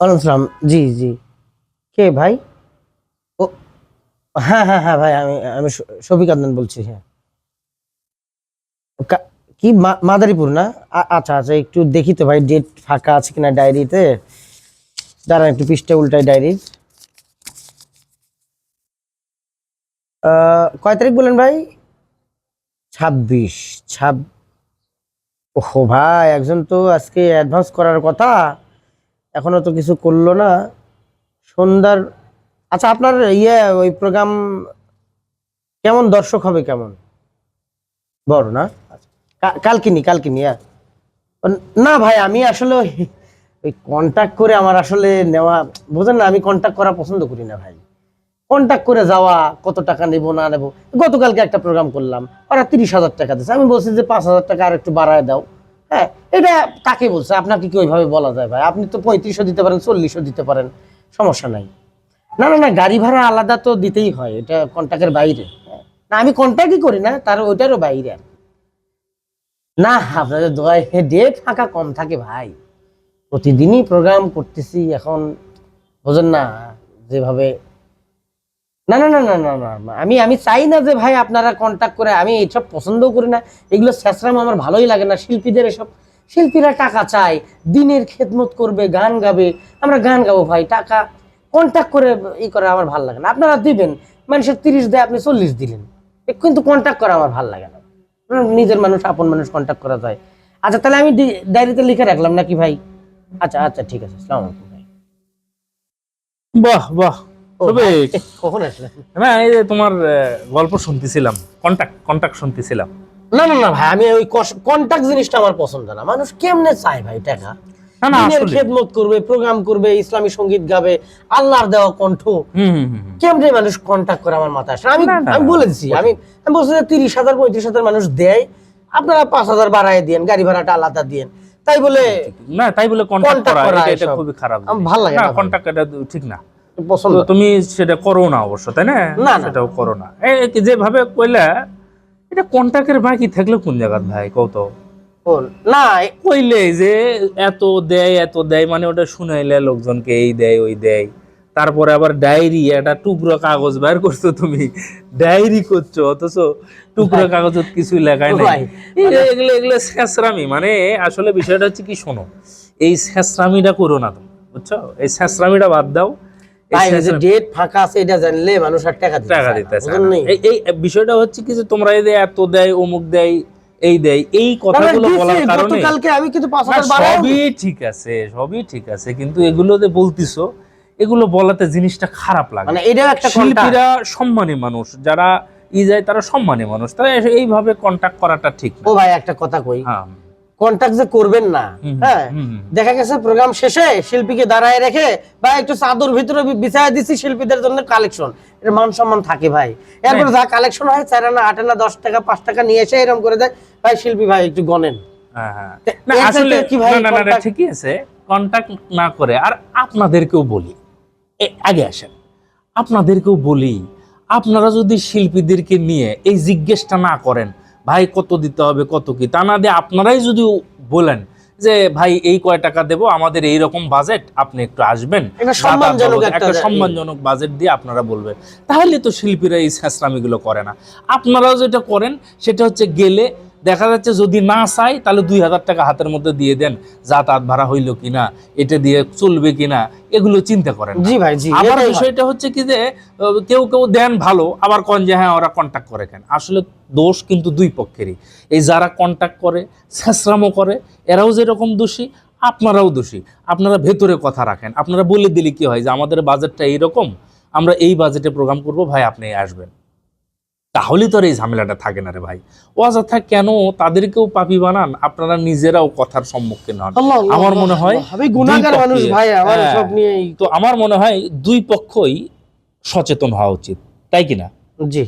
ওয়ালাইকুম জি জি। কে ভাই? ও হ্যাঁ হ্যাঁ হ্যাঁ ভাই, আমি আমি শফিক আদনান বলছি হ্যাঁ। কা- মাদারীপুর না? আচ্ছা আচ্ছা একটু দেখি তো ভাই ডেট ফাঁকা আছে কিনা ডায়েরিতে দাঁড়ান একটু, পৃষ্ঠা উল্টাই ডায়েরির কয় তারিখ বলেন ভাই? ছাব্বিশ, ছাব, ওহো ভাই, একজন তো আজকে অ্যাডভান্স করার কথা। এখনও তো কিছু করল না। সন্ধ্যার আচ্ছা আপনার ইয়ে ওই প্রোগ্রাম কেমন? দর্শক হবে কেমন? বড় না? আচ্ছা, কালকিনি কালকিনি হ্যাঁ। না ভাই আমি আসলে ওই কন্ট্যাক্ট করে আমার আসলে নেওয়া বোঝেন না আমি কন্ট্যাক্ট করা পছন্দ করি না ভাই। কন্ট্যাক্ট করে যাওয়া কত টাকা নেব না নেব। গতকালকে একটা প্রোগ্রাম করলাম ওরা তিরিশ হাজার টাকা দিচ্ছে আমি বলছি যে পাঁচ হাজার টাকা আর একটু বাড়ায় দাও। হ্যাঁ এটা কাকে বলছে? আপনাকে কি ওইভাবে বলা যায় ভাই? আপনি তো পঁয়ত্রিশও দিতে পারেন, চল্লিশও দিতে পারেন, সমস্যা নাই। না না না, গাড়ি ভাড়া আলাদা তো দিতেই হয়, এটা কন্ট্যাক্টের বাইরে। না, আমি কন্ট্যাক্টই করি না, তার ওইটারও বাইরে না, আপনাদের দোয়ায় ডেট ফাঁকা কম থাকে ভাই। প্রতিদিনই প্রোগ্রাম করতেছি, এখন বোঝেন না, যেভাবে না না না না না না। আমি আমি চাই না যে ভাই আপনারা কন্ট্যাক্ট করে, আমি এইসব পছন্দও করি না। এগুলো স্যাঁচরাম আমার ভালোই লাগে না, শিল্পীদের এসব। শিল্পীরা টাকা চায়, দিনের খেদমত করবে, গান গাবে। আমরা গান গাবো ভাই, টাকা কন্ট্যাক্ট করে ই করে আমার ভালো লাগে না। আপনারা দিবেন, মানুষের তিরিশ দেয় আপনি চল্লিশ দিলেন। কিন্তু কন্ট্যাক্ট করা আমার ভালো লাগে না। নিজের মানুষ, আপন মানুষ কন্ট্যাক্ট করা যায়। আচ্ছা তাহলে আমি ডায়েরিতে লিখে রাখলাম নাকি ভাই? আচ্ছা আচ্ছা ঠিক আছে সালাম আলাইকুম ভাই। বাহ বাহ। তবে কখন আসলেন? না এই যে তোমার গল্প শুনতেছিলাম কন্টাক্ট কন্টাক্ট শুনতেছিলাম। না না না ভাই আমি ওই কন্টাক্ট জিনিসটা আমার পছন্দ না। মানুষ কেমনে চায় ভাই টাকা না? না দিনের আসলে খেদমত করবে প্রোগ্রাম করবে ইসলামী সংগীত গাবে আল্লাহর দেওয়া কণ্ঠ। কেমনে মানুষ কন্টাক্ট করে আমার মাথায় আসে? আমি আমি না, বলে দিচ্ছি আমি আমি বলছি যে তিরিশ হাজার পঁয়ত্রিশ হাজার মানুষ দেয় আপনারা পাঁচ হাজার বাড়ায় দিয়েন গাড়ি ভাড়াটা আলাদা দিয়েন। তাই বলে না তাই বলে কন্টাক্ট করা এটা- খুবই খারাপ ভালো লাগে না ভাই। কন্টাক্ট এটা ঠিক না। পছন্দ। তুমি সেটা করো না অবশ্য তাই না? না। সেটাও করো না। যেভাবে কইলা এটা বাকি থাকলে কোন জায়গাত ভাই? কত না কইলে যে এত দেয় এত দেয় মানে ওটা শুনাইলে লোকজনকে এই দেয় ওই দেয়। তারপরে আবার ডায়েরি একটা টুকরো কাগজ বের করছ তুমি। ডায়েরি করছ অথচ টুকরো কাগজত কিছু লেখাই নাই। যে এগুলো এগুলো শেষরামি। মানে আসলে বিষয়টা হচ্ছে কি শোনো এই শেষরামিটা করো না তুমি বুঝছ? এই শেষরামিটা বাদ দাও। এই ভাই ওই যে শেষরা- ডেট ফাঁকা আছে এটা জানলে মানুষ আর টাকা টাকা চায় না, দিতে চায় বুঝেন না। নি? এই এই বিষয়টা হচ্ছে কি যে তোমরা এই এত দেয় অমুক দেয় এই দেয় এই না, না, কথাগুলো বলার কারণে গতকালকে আমি কিন্তু পাঁচ না, হাজার বাড়ায় সবই ঠিক আছে সবই ঠিক আছে কিন্তু এগুলো যে বলতিছো এগুলো বলাতে জিনিসটা খারাপ লাগে। মানে এটাও একটা শিল্পীরা সম্মানী মানুষ যারা ই যায় তারা সম্মানী মানুষ তারা এইভাবে কন্টাক্ট করাটা ঠিক ও ভাই একটা কথা কই হ্যাঁ। কন্টাক্ট যে করবেন না হ্যাঁ। দেখা গেছে প্রোগ্রাম শেষে শিল্পীকে দাঁড়ায় রেখে বা একটু চাদর ভিতরে বিছায় দিচ্ছি শিল্পীদের জন্য কালেকশন এর মান সম্মান থাকে ভাই। এরপর যা কালেকশন হয় চার আনা আট আনা দশ টাকা পাঁচ টাকা নিয়ে এসে এরকম করে দেয়। ভাই শিল্পী ভাই একটু গনেন হ্যাঁ, হ্যাঁ। আসলে কি ভাই ঠিকই আছে। কন্টাক্ট না করে আর আপনাদেরকেও বলি আগে আসেন। আপনাদেরকেও বলি আপনারা যদি শিল্পীদেরকে নিয়ে এই জিজ্ঞেসটা না করেন ভাই কত দিতে হবে কত কি? তা না দিয়ে আপনারাই যদি বলেন যে ভাই এই কয় টাকা দেব আমাদের এই রকম বাজেট আপনি একটু আসবেন। একটা সম্মানজনক বাজেট দিয়ে আপনারা বলবেন। তাহলে তো শিল্পীরা এই স্যাঁচরামিগুলো করে না। আপনারাও যেটা করেন সেটা হচ্ছে গেলে দেখা যাচ্ছে যদি না চাই তাহলে দুই হাজার টাকা হাতের মধ্যে দিয়ে দেন যাতায়াত ভাড়া হইল কিনা এটা দিয়ে চলবে কিনা এগুলো চিন্তা করেন জি ভাই জি হয়। বিষয়টা হচ্ছে কি যে কেউ কেউ দেন ভালো আবার কন যে হ্যাঁ ওরা কন্ট্যাক্ট করে কেন? আসলে দোষ কিন্তু দুই পক্ষেরই। এই যারা কন্ট্যাক্ট করে ছেঁচড়ামো করে এরাও যেরকম দোষী আপনারাও দোষী। আপনারা ভেতরে কথা রাখেন। আপনারা বলে দিলে কি হয় যে আমাদের বাজেটটা এইরকম আমরা এই বাজেটে প্রোগ্রাম করব ভাই আপনি আসবেন। তাহলে তো আর এই ঝামেলাটা থাকে না রে ভাই। অযথা কেন তাদেরকেও পাপি বানান? আপনারা নিজেরাও কথার সম্মুখীন হন। আমার মনে হয় হ্যাঁ। তো আমার মনে হয় দুই পক্ষই সচেতন হওয়া উচিত। তাই কিনা জি।